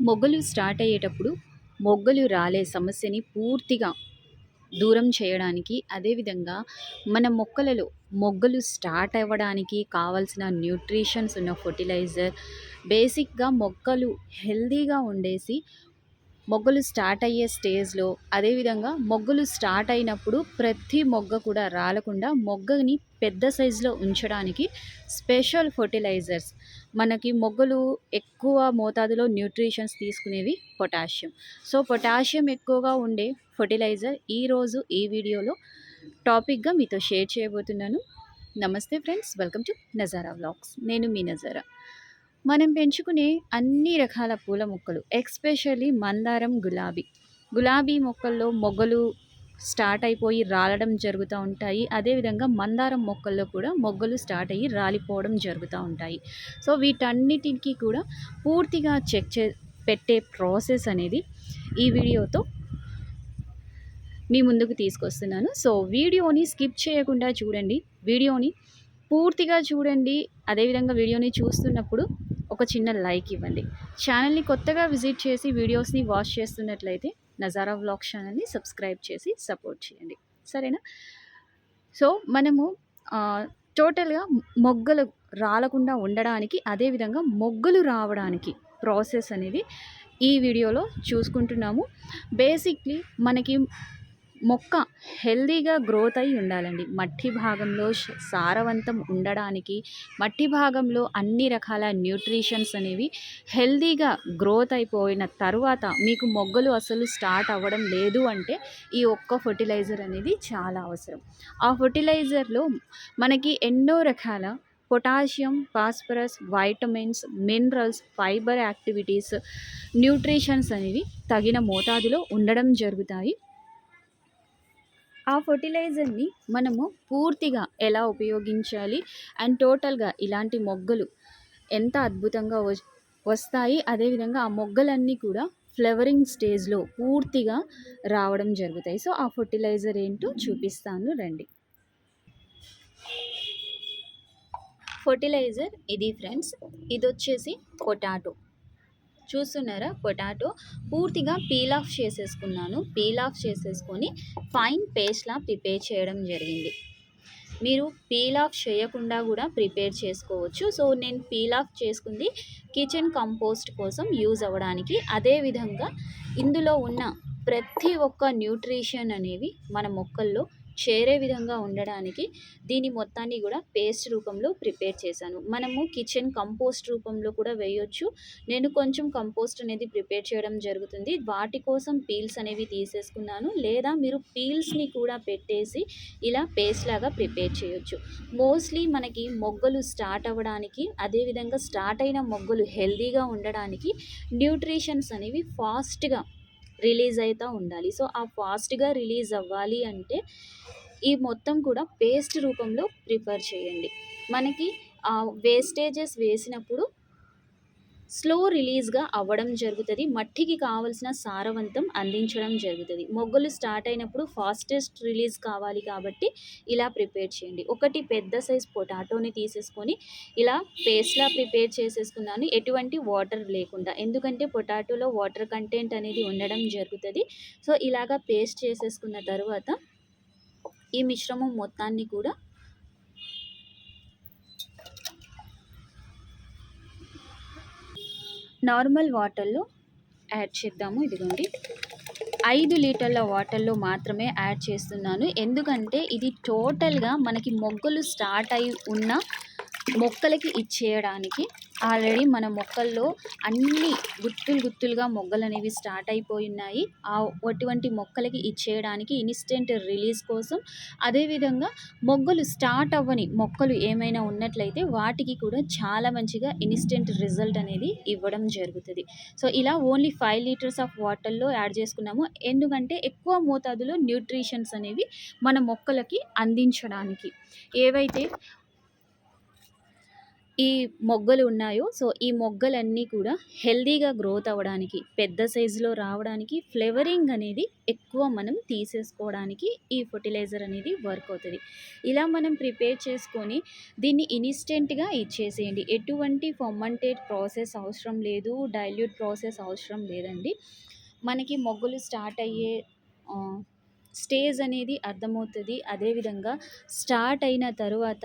మొగ్గలు స్టార్ట్ అయ్యేటప్పుడు మొగ్గలు రాలే సమస్యని పూర్తిగా దూరం చేయడానికి. అదేవిధంగా మన మొక్కలలో మొగ్గలు స్టార్ట్ అవ్వడానికి కావాల్సిన న్యూట్రిషన్స్ ఉన్న ఫర్టిలైజర్ బేసిక్గా మొక్కలు హెల్దీగా ఉండేసి మొగ్గలు స్టార్ట్ అయ్యే స్టేజ్లో అదేవిధంగా మొగ్గలు స్టార్ట్ అయినప్పుడు ప్రతి మొగ్గ కూడా రాలకుండా మొగ్గని పెద్ద సైజులో ఉంచడానికి స్పెషల్ ఫర్టిలైజర్స్ మనకి మొగ్గలు ఎక్కువ మోతాదులో న్యూట్రిషన్స్ తీసుకునేవి పొటాషియం. సో పొటాషియం ఎక్కువగా ఉండే ఫర్టిలైజర్ ఈరోజు ఈ వీడియోలో టాపిక్గా మీతో షేర్ చేయబోతున్నాను. నమస్తే friends welcome to Nazara vlogs నేను మీ నజారా మనం పెంచుకునే అన్ని రకాల పూల మొక్కలు ఎక్స్పెషల్లీ మందారం గులాబీ. గులాబీ మొక్కల్లో మొగ్గలు స్టార్ట్ అయిపోయి రాలడం జరుగుతూ ఉంటాయి. అదేవిధంగా మందారం మొక్కల్లో కూడా మొగ్గలు స్టార్ట్ అయ్యి రాలిపోవడం జరుగుతూ ఉంటాయి. సో వీటన్నిటికీ కూడా పూర్తిగా చెక్ చే పెట్టే ప్రాసెస్ అనేది ఈ వీడియోతో మీ ముందుకు తీసుకొస్తున్నాను. సో వీడియోని స్కిప్ చేయకుండా చూడండి. వీడియోని పూర్తిగా చూడండి. అదేవిధంగా వీడియోని చూస్తున్నప్పుడు ఒక చిన్న లైక్ ఇవ్వండి. ఛానల్ని కొత్తగా విజిట్ చేసి వీడియోస్ని వాచ్ చేస్తున్నట్లయితే నజారా వ్లాగ్ ఛానల్ని సబ్స్క్రైబ్ చేసి సపోర్ట్ చేయండి. సరేనా? సో మనము టోటల్గా మొగ్గలు రాలకుండా ఉండడానికి అదేవిధంగా మొగ్గలు రావడానికి ప్రాసెస్ అనేది ఈ వీడియోలో చూసుకుంటున్నాము. బేసిక్లీ మనకి మొక్క హెల్దీగా గ్రోత్ అయి ఉండాలండి. మట్టి భాగంలో సారవంతం ఉండడానికి మట్టి భాగంలో అన్ని రకాల న్యూట్రిషన్స్ అనేవి హెల్దీగా గ్రోత్ అయిపోయిన తర్వాత మీకు మొగ్గలు అసలు స్టార్ట్ అవ్వడం లేదు అంటే ఈ ఒక్క ఫర్టిలైజర్ అనేది చాలా అవసరం. ఆ ఫర్టిలైజర్లో మనకి ఎన్నో రకాల potassium phosphorus vitamins minerals fibre activities nutritions అనేవి తగిన మోతాదులో ఉండడం జరుగుతాయి. ఆ ఫర్టిలైజర్ని మనము పూర్తిగా ఎలా ఉపయోగించాలి అండ్ టోటల్గా ఇలాంటి మొగ్గలు ఎంత అద్భుతంగా వస్తాయి అదేవిధంగా ఆ మొగ్గలన్నీ కూడా ఫ్లవరింగ్ స్టేజ్లో పూర్తిగా రావడం జరుగుతాయి. సో ఆ ఫర్టిలైజర్ ఏంటో చూపిస్తాను రండి. ఫర్టిలైజర్ ఇది ఫ్రెండ్స్ ఇది వచ్చేసి పొటాటో. చూస్తున్నారా? పొటాటో పూర్తిగా పీల్ ఆఫ్ చేసేసుకున్నాను. పీల్ ఆఫ్ చేసేసుకొని ఫైన్ పేస్ట్లా ప్రిపేర్ చేయడం జరిగింది. మీరు పీల్ ఆఫ్ చేయకుండా కూడా ప్రిపేర్ చేసుకోవచ్చు. సో నేను పీల్ ఆఫ్ చేసుకుంది కిచెన్ కంపోస్ట్ కోసం యూజ్ అవ్వడానికి. అదేవిధంగా ఇందులో ఉన్న ప్రతి ఒక్క న్యూట్రిషన్ అనేవి మన మొక్కల్లో చేరే విధంగా ఉండడానికి దీని మొత్తాన్ని కూడా పేస్ట్ రూపంలో ప్రిపేర్ చేశాను. మనము కిచెన్ కంపోస్ట్ రూపంలో కూడా వేయొచ్చు. నేను కొంచెం కంపోస్ట్ అనేది ప్రిపేర్ చేయడం జరుగుతుంది. వాటి కోసం పీల్స్ అనేవి తీసేసుకున్నాను. లేదా మీరు పీల్స్ని కూడా పెట్టేసి ఇలా పేస్ట్ లాగా ప్రిపేర్ చేయొచ్చు. మోస్ట్లీ మనకి మొగ్గలు స్టార్ట్ అవ్వడానికి అదేవిధంగా స్టార్ట్ అయిన మొగ్గలు హెల్దీగా ఉండడానికి న్యూట్రిషన్స్ అనేవి ఫాస్ట్గా రిలీజ్ అవుతూ ఉండాలి. సో ఆ ఫాస్ట్గా రిలీజ్ అవ్వాలి అంటే ఈ మొత్తం కూడా పేస్ట్ రూపంలో ప్రిఫర్ చేయండి. మనకి ఆ వేస్టేజెస్ వేసినప్పుడు స్లో రిలీజ్గా అవ్వడం జరుగుతుంది. మట్టికి కావలసిన సారవంతం అందించడం జరుగుతుంది. మొగ్గలు స్టార్ట్ అయినప్పుడు ఫాస్టెస్ట్ రిలీజ్ కావాలి కాబట్టి ఇలా ప్రిపేర్ చేయండి. ఒకటి పెద్ద సైజ్ పొటాటోని తీసేసుకొని ఇలా పేస్ట్లా ప్రిపేర్ చేసేసుకున్నాను ఎటువంటి వాటర్ లేకుండా. ఎందుకంటే పొటాటోలో వాటర్ కంటెంట్ అనేది ఉండడం జరుగుతుంది. సో ఇలాగా పేస్ట్ చేసేసుకున్న తర్వాత ఈ మిశ్రమం మొత్తాన్ని కూడా నార్మల్ వాటర్లో యాడ్ చేద్దాము ఇదిగోండి. ఐదు లీటర్ల వాటర్లో మాత్రమే యాడ్ చేస్తున్నాను. ఎందుకంటే ఇది టోటల్గా మనకి మొగ్గలు స్టార్ట్ అయి ఉన్న మొక్కలకి ఇచ్చేయడానికి ఆల్రెడీ మన మొక్కల్లో అన్ని గుత్తులు గుత్తులుగా మొగ్గలు అనేవి స్టార్ట్ అయిపోయి ఉన్నాయి. ఆ అటువంటి మొక్కలకి ఇచ్చేయడానికి ఇన్స్టెంట్ రిలీజ్ కోసం అదేవిధంగా మొగ్గలు స్టార్ట్ అవ్వని మొక్కలు ఏమైనా ఉన్నట్లయితే వాటికి కూడా చాలా మంచిగా ఇన్స్టెంట్ రిజల్ట్ అనేది ఇవ్వడం జరుగుతుంది. సో ఇలా ఓన్లీ ఫైవ్ లీటర్స్ ఆఫ్ వాటర్లో యాడ్ చేసుకున్నాము. ఎందుకంటే ఎక్కువ మోతాదులో న్యూట్రిషన్స్ అనేవి మన మొక్కలకి అందించడానికి. ఏవైతే ఈ మొగ్గలు ఉన్నాయో సో ఈ మొగ్గలన్నీ కూడా హెల్దీగా గ్రోత్ అవ్వడానికి పెద్ద సైజులో రావడానికి ఫ్లేవరింగ్ అనేది ఎక్కువ మనం తీసేసుకోవడానికి ఈ ఫర్టిలైజర్ అనేది వర్క్ అవుతుంది. ఇలా మనం ప్రిపేర్ చేసుకొని దీన్ని ఇన్స్టెంట్గా ఇచ్చేసేయండి. ఎటువంటి ఫర్మంటేట్ ప్రాసెస్ అవసరం లేదు డైల్యూట్ ప్రాసెస్ అవసరం లేదండి. మనకి మొగ్గలు స్టార్ట్ అయ్యే స్టేజ్ అనేది అర్థమవుతుంది. అదేవిధంగా స్టార్ట్ అయిన తరువాత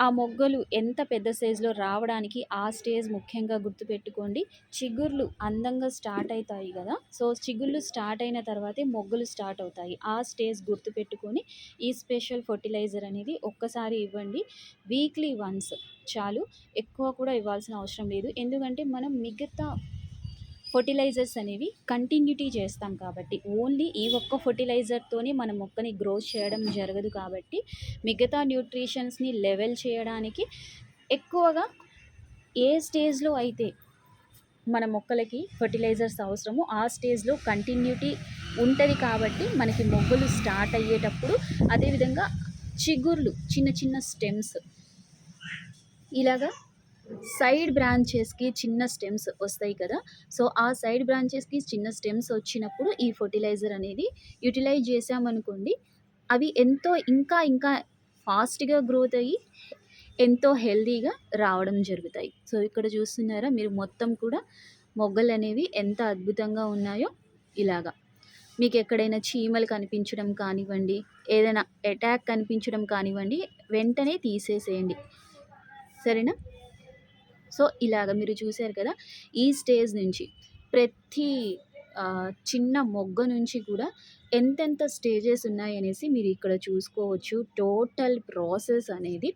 ఆ మొగ్గలు ఎంత పెద్ద సైజులో రావడానికి ఆ స్టేజ్ ముఖ్యంగా గుర్తుపెట్టుకోండి. చిగుర్లు అందంగా స్టార్ట్ అవుతాయి కదా. సో చిగుర్లు స్టార్ట్ అయిన తర్వాతే మొగ్గలు స్టార్ట్ అవుతాయి. ఆ స్టేజ్ గుర్తుపెట్టుకొని ఈ స్పెషల్ ఫర్టిలైజర్ అనేది ఒక్కసారి ఇవ్వండి. వీక్లీ వన్స్ చాలు. ఎక్కువ కూడా ఇవ్వాల్సిన అవసరం లేదు. ఎందుకంటే మనం మిగతా ఫర్టిలైజర్స్ అనేవి కంటిన్యూటీ చేస్తాం కాబట్టి ఓన్లీ ఈ ఒక్క ఫర్టిలైజర్తోనే మన మొక్కని గ్రోత్ చేయడం జరగదు కాబట్టి మిగతా న్యూట్రిషన్స్ని లెవెల్ చేయడానికి ఎక్కువగా ఏ స్టేజ్లో అయితే మన మొక్కలకి ఫర్టిలైజర్స్ అవసరమో ఆ స్టేజ్లో కంటిన్యూటీ ఉంటుంది కాబట్టి మనకి మొగ్గలు స్టార్ట్ అయ్యేటప్పుడు అదేవిధంగా చిగుర్లు చిన్న చిన్న స్టెమ్స్ ఇలాగా సైడ్ బ్రాంచెస్కి చిన్న స్టెమ్స్ వస్తాయి కదా. సో ఆ సైడ్ బ్రాంచెస్కి చిన్న స్టెమ్స్ వచ్చినప్పుడు ఈ ఫర్టిలైజర్ అనేది యూటిలైజ్ చేసామనుకోండి అవి ఎంతో ఇంకా ఇంకా ఫాస్ట్గా గ్రోత్ అయ్యి ఎంతో హెల్తీగా రావడం జరుగుతాయి. సో ఇక్కడ చూస్తున్నారా మీరు మొత్తం కూడా మొగ్గలు అనేవి ఎంత అద్భుతంగా ఉన్నాయో ఇలాగా. మీకు ఎక్కడైనా చీమలు కనిపించడం కానివ్వండి ఏదైనా అటాక్ కనిపించడం కానివ్వండి వెంటనే తీసేసేయండి. సరేనా? సో ఇలాగ మీరు చూశారు కదా ఈ స్టేజ్ నుంచి ప్రతి చిన్న మొగ్గ నుంచి కూడా ఎంతెంత స్టేజెస్ ఉన్నాయనేసి మీరు ఇక్కడ చూసుకోవచ్చు. టోటల్ ప్రాసెస్ అనేది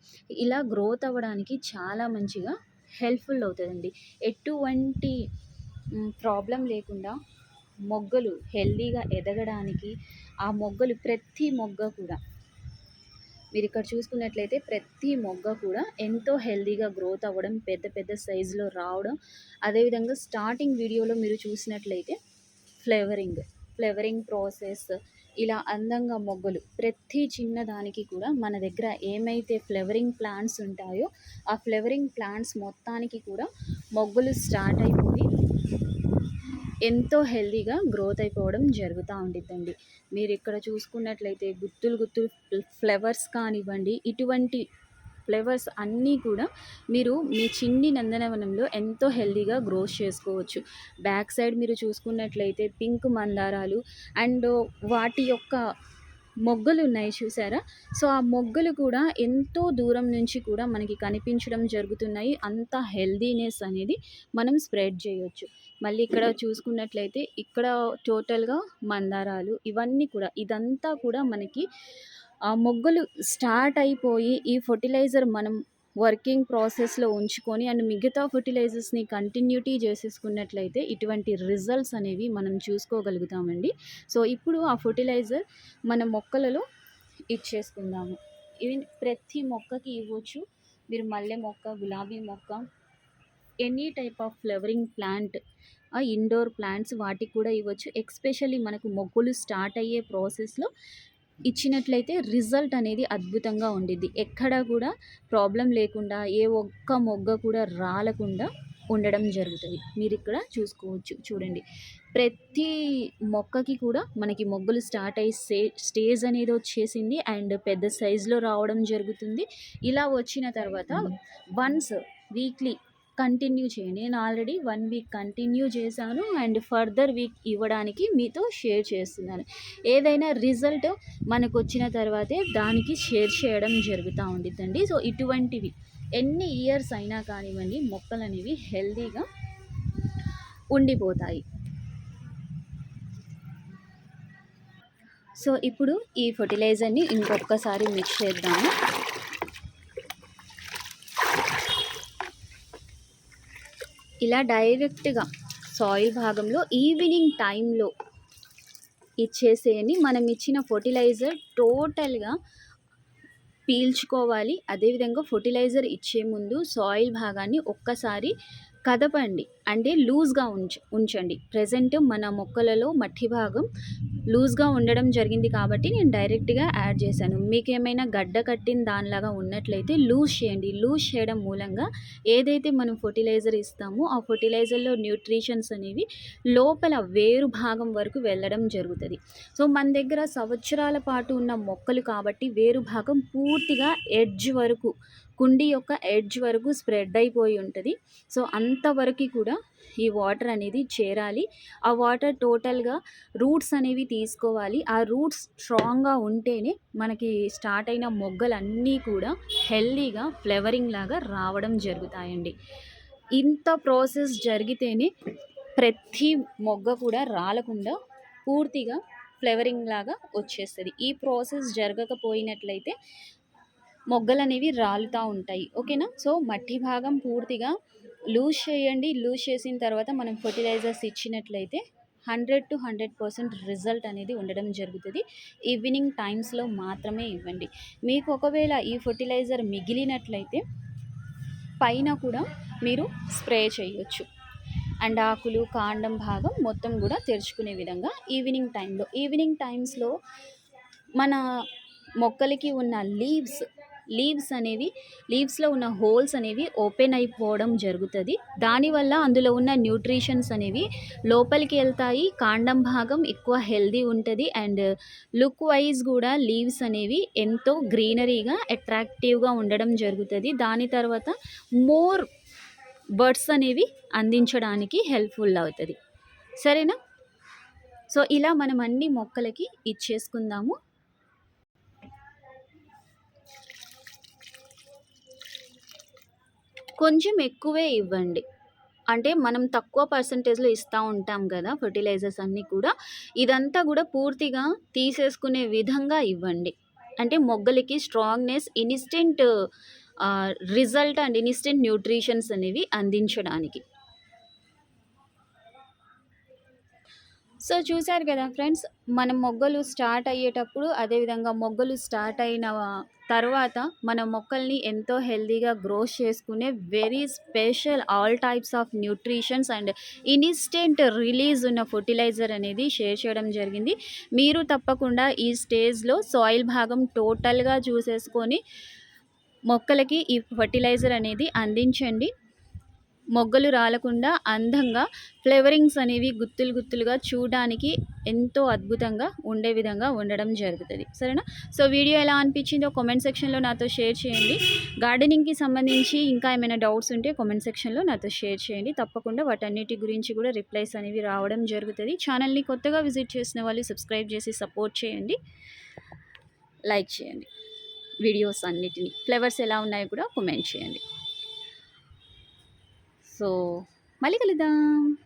ఇలా గ్రోత్ అవ్వడానికి చాలా మంచిగా హెల్ప్ఫుల్ అవుతుందండి. ఎటువంటి ప్రాబ్లం లేకుండా మొగ్గలు హెల్దీగా ఎదగడానికి ఆ మొగ్గలు ప్రతి మొగ్గ కూడా మీరు ఇక్కడ చూసుకున్నట్లయితే ప్రతి మొగ్గ కూడా ఎంతో హెల్దీగా గ్రోత్ అవ్వడం పెద్ద పెద్ద సైజులో రావడం. అదేవిధంగా స్టార్టింగ్ వీడియోలో మీరు చూసినట్లయితే ఫ్లేవరింగ్ ఫ్లేవరింగ్ ప్రాసెస్ ఇలా అందంగా మొగ్గలు ప్రతి చిన్న దానికి కూడా మన దగ్గర ఏమైతే ఫ్లేవరింగ్ ప్లాంట్స్ ఉంటాయో ఆ ఫ్లేవరింగ్ ప్లాంట్స్ మొత్తానికి కూడా మొగ్గలు స్టార్ట్ అయిపోయి ఎంతో హెల్దీగా గ్రోత్ అయిపోవడం జరుగుతూ ఉండిద్దండి. మీరు ఇక్కడ చూసుకున్నట్లయితే గుత్తులు గుత్తులు ఫ్లవర్స్ కానివ్వండి ఇటువంటి ఫ్లవర్స్ అన్నీ కూడా మీరు మీ చిన్ని నందనవనంలో ఎంతో హెల్దీగా గ్రోత్ చేసుకోవచ్చు. బ్యాక్ సైడ్ మీరు చూసుకున్నట్లయితే పింక్ మందారాలు అండ్ వాటి యొక్క మొగ్గలు ఉన్నాయి చూసారా? సో ఆ మొగ్గలు కూడా ఎంతో దూరం నుంచి కూడా మనకి కనిపించడం జరుగుతున్నాయి. అంత హెల్దీనెస్ అనేది మనం స్ప్రెడ్ చేయొచ్చు. మళ్ళీ ఇక్కడ చూసుకున్నట్లయితే ఇక్కడ టోటల్గా మందారాలు ఇవన్నీ కూడా ఇదంతా కూడా మనకి ఆ మొగ్గలు స్టార్ట్ అయిపోయి ఈ ఫర్టిలైజర్ మనం వర్కింగ్ ప్రాసెస్లో ఉంచుకొని అండ్ మిగతా ఫర్టిలైజర్స్ని కంటిన్యూటీ చేసేసుకున్నట్లయితే ఇటువంటి రిజల్ట్స్ అనేవి మనం చూసుకోగలుగుతామండి. సో ఇప్పుడు ఆ ఫర్టిలైజర్ మన మొక్కలలో ఇచ్చేసుకుందాము. ఇవి ప్రతి మొక్కకి ఇవ్వచ్చు. మీరు మల్లె మొక్క గులాబీ మొక్క any type of flowering plant indoor plants వాటికి కూడా ఇవ్వచ్చు. ఎక్స్పెషల్లీ మనకు మొగ్గులు స్టార్ట్ అయ్యే ప్రాసెస్లో ఇచ్చినట్లయితే రిజల్ట్ అనేది అద్భుతంగా ఉండిద్ది. ఎక్కడ కూడా ప్రాబ్లం లేకుండా ఏ ఒక్క మొగ్గ కూడా రాలకుండా ఉండడం జరుగుతుంది. మీరు ఇక్కడ చూసుకోవచ్చు చూడండి. ప్రతి మొక్కకి కూడా మనకి మొగ్గలు స్టార్ట్ అయ్యి సే స్టేజ్ అనేది వచ్చేసింది. అండ్ పెద్ద సైజులో రావడం జరుగుతుంది. ఇలా వచ్చిన తర్వాత వన్స్ వీక్లీ కంటిన్యూ చేయండి. నేను ఆల్రెడీ వన్ వీక్ కంటిన్యూ చేశాను అండ్ ఫర్దర్ వీక్ ఇవ్వడానికి మీతో షేర్ చేస్తున్నాను. ఏదైనా రిజల్ట్ మనకు వచ్చిన తర్వాతే దానికి షేర్ చేయడం జరుగుతూ ఉండిద్దండి. సో ఇటువంటివి ఎన్ని ఇయర్స్ అయినా కానివ్వండి మొక్కలు అనేవి హెల్దీగా ఉండిపోతాయి. సో ఇప్పుడు ఈ ఫర్టిలైజర్ని ఇంకొకసారి మిక్స్ చేద్దాము. ఇలా డైరెక్ట్గా సాయిల్ భాగంలో ఈవినింగ్ టైంలో ఇచ్చేసేయని మనం ఇచ్చిన ఫర్టిలైజర్ టోటల్గా పీల్చుకోవాలి. అదేవిధంగా ఫర్టిలైజర్ ఇచ్చే ముందు సాయిల్ భాగాన్ని ఒక్కసారి కదపండి. అంటే లూజ్గా ఉంచ ఉంచండి. ప్రజెంట్ మన మొక్కలలో మట్టి భాగం లూజ్గా ఉండడం జరిగింది కాబట్టి నేను డైరెక్ట్గా యాడ్ చేశాను. మీకు ఏమైనా గడ్డ కట్టిన దానిలాగా ఉన్నట్లయితే లూజ్ చేయండి. లూజ్ చేయడం మూలంగా ఏదైతే మనం ఫర్టిలైజర్ ఇస్తామో ఆ ఫర్టిలైజర్లో న్యూట్రిషన్స్ అనేవి లోపల వేరు భాగం వరకు వెళ్ళడం జరుగుతుంది. సో మన దగ్గర సంవత్సరాల పాటు ఉన్న మొక్కలు కాబట్టి వేరు భాగం పూర్తిగా ఎడ్జ్ వరకు కుండి యొక్క ఎడ్జ్ వరకు స్ప్రెడ్ అయిపోయి ఉంటుంది. సో అంతవరకు కూడా ఈ వాటర్ అనేది చేరాలి. ఆ వాటర్ టోటల్గా రూట్స్ అనేవి తీసుకోవాలి. ఆ రూట్స్ స్ట్రాంగ్గా ఉంటేనే మనకి స్టార్ట్ అయిన మొగ్గలన్నీ కూడా హెల్దీగా ఫ్లేవరింగ్ లాగా రావడం జరుగుతాయండి. ఇంత ప్రాసెస్ జరిగితేనే ప్రతి మొగ్గ కూడా రాలకుండా పూర్తిగా ఫ్లేవరింగ్ లాగా వచ్చేస్తుంది. ఈ ప్రాసెస్ జరగకపోయినట్లయితే మొగ్గలు అనేవి రాలుతూ ఉంటాయి. ఓకేనా? సో మట్టి భాగం పూర్తిగా లూజ్ చేయండి లూజ్ చేసిన తర్వాత మనం ఫర్టిలైజర్స్ ఇచ్చినట్లయితే hundred to hundred percent result అనేది ఉండడం జరుగుతుంది. ఈవినింగ్ టైమ్స్లో మాత్రమే ఇవ్వండి. మీకు ఒకవేళ ఈ ఫర్టిలైజర్ మిగిలినట్లయితే పైన కూడా మీరు స్ప్రే చేయొచ్చు. అండ్ ఆకులు కాండం భాగం మొత్తం కూడా తెరుచుకునే విధంగా ఈవినింగ్ టైంలో ఈవినింగ్ టైమ్స్లో మన మొక్కలకి ఉన్న లీవ్స్ లీవ్స్ అనేవి లీవ్స్లో ఉన్న హోల్స్ అనేవి ఓపెన్ అయిపోవడం జరుగుతుంది. దానివల్ల అందులో ఉన్న న్యూట్రిషన్స్ అనేవి లోపలికి వెళ్తాయి. కాండం భాగం ఎక్కువ హెల్దీ ఉంటుంది. అండ్ లుక్ వైజ్ కూడా లీవ్స్ అనేవి ఎంతో గ్రీనరీగా అట్రాక్టివ్గా ఉండడం జరుగుతుంది. దాని తర్వాత మోర్ బర్డ్స్ అనేవి అందించడానికి హెల్ప్ఫుల్ అవుతుంది. సరేనా? సో ఇలా మనం అన్ని మొక్కలకి ఇచ్చేసుకుందాము. కొంచెం ఎక్కువే ఇవ్వండి. అంటే మనం తక్కువ పర్సంటేజ్లో ఇస్తూ ఉంటాం కదా ఫర్టిలైజర్స్ అన్నీ కూడా. ఇదంతా కూడా పూర్తిగా తీసేసుకునే విధంగా ఇవ్వండి. అంటే మొగ్గలకి strongness instant result and instant nutritions అనేవి అందించడానికి. సో చూశారు కదా ఫ్రెండ్స్ మనం మొగ్గలు స్టార్ట్ అయ్యేటప్పుడు అదేవిధంగా మొగ్గలు స్టార్ట్ అయిన తర్వాత మన మొక్కల్ని ఎంతో హెల్దీగా గ్రోస్ చేసుకునే very special all types of nutritions and instant release ఉన్న ఫర్టిలైజర్ అనేది షేర్ చేయడం జరిగింది. మీరు తప్పకుండా ఈ స్టేజ్లో సాయిల్ భాగం టోటల్గా చూసేసుకొని మొక్కలకి ఈ ఫర్టిలైజర్ అనేది అందించండి. మొగ్గలు రాలకుండా అందంగా ఫ్లేవరింగ్స్ అనేవి గుత్తులు గుత్తులుగా చూడడానికి ఎంతో అద్భుతంగా ఉండే విధంగా ఉండడం జరుగుతుంది. సరేనా? సో వీడియో ఎలా అనిపించిందో కామెంట్ సెక్షన్లో నాతో షేర్ చేయండి. గార్డెనింగ్కి సంబంధించి ఇంకా ఏమైనా డౌట్స్ ఉంటే కామెంట్ సెక్షన్లో నాతో షేర్ చేయండి. తప్పకుండా వాటన్నిటి గురించి కూడా రిప్లైస్ అనేవి రావడం జరుగుతుంది. ఛానల్ని కొత్తగా విజిట్ చేసిన వాళ్ళు సబ్స్క్రైబ్ చేసి సపోర్ట్ చేయండి. లైక్ చేయండి. వీడియోస్ అన్నిటినీ. ఫ్లేవర్స్ ఎలా ఉన్నాయో కూడా కామెంట్ చేయండి. సో మళ్ళీ కలుద్దాం.